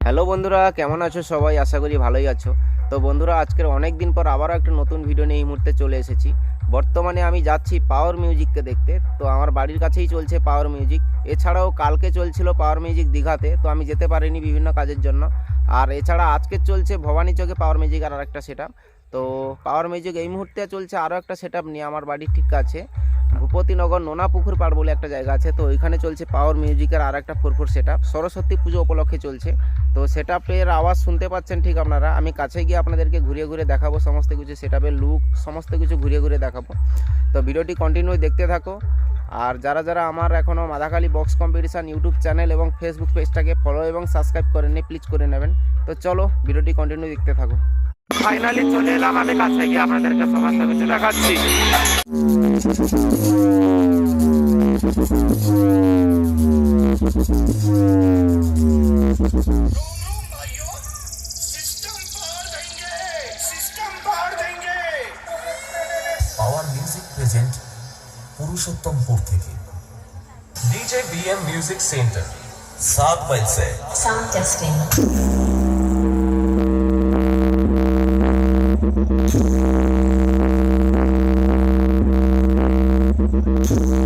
Hello বন্ধুরা, কেমন আছো সবাই? আশা করি ভালোই আছো। তো বন্ধুরা, আজকের অনেক দিন পর আবারও একটা নতুন ভিডিও নিয়ে এই মুহূর্তে চলে এসেছি। বর্তমানে আমি যাচ্ছি পাওয়ার মিউজিককে দেখতে। তো আমার বাড়ির কাছেই চলছে পাওয়ার মিউজিক এছাড়াও কালকে চলছিল পাওয়ার মিউজিক দীঘাতে। তো আমি যেতে পারিনি বিভিন্ন কাজের জন্য। আর এছাড়া আজকে চলছে ভবানী চকে পাওয়ার মিউজিক আর একটা সেট তো পাওয়ার মিউজিক এই মুহূর্তে চলছে আরও একটা সেট নিয়ে। আমার বাড়ির ঠিক কাছে। ভূপতিনগর নোনা পুকুর পাড় বলে একটা জায়গা আছে, তো ওইখানে চলছে পাওয়ার মিউজিকের আর একটা ফুরফুর সেট সরস্বতী পুজো উপলক্ষে চলছে। তো সেট আপের আওয়াজ শুনতে পাচ্ছেন ঠিক আপনারা। আমি কাছে গিয়ে আপনাদেরকে ঘুরিয়ে ঘুরে দেখাবো সমস্ত কিছু সেট আপের লুক সমস্ত কিছু ঘুরিয়ে ঘুরে দেখাবো। তো ভিডিওটি কন্টিনিউ দেখতে থাকো। আর যারা যারা আমার এখনও Madakhali box competition YouTube channel এবং ফেসবুক পেজটাকে ফলো এবং সাবস্ক্রাইব করে নিয়ে প্লিজ করে নেবেন। তো চলো, ভিডিওটি কন্টিনিউ দেখতে থাকো। ফাইনালি চলে এলাম আমি কাছে গিয়ে আপনাদেরকে সমস্ত কিছু দেখাচ্ছি। পাওয়ার মিউজিক প্রেজেন্ট পুরুষোত্তমপুর থেকে ডিজে বিএম মিউজিক সেন্টার সাত মাইল से Sound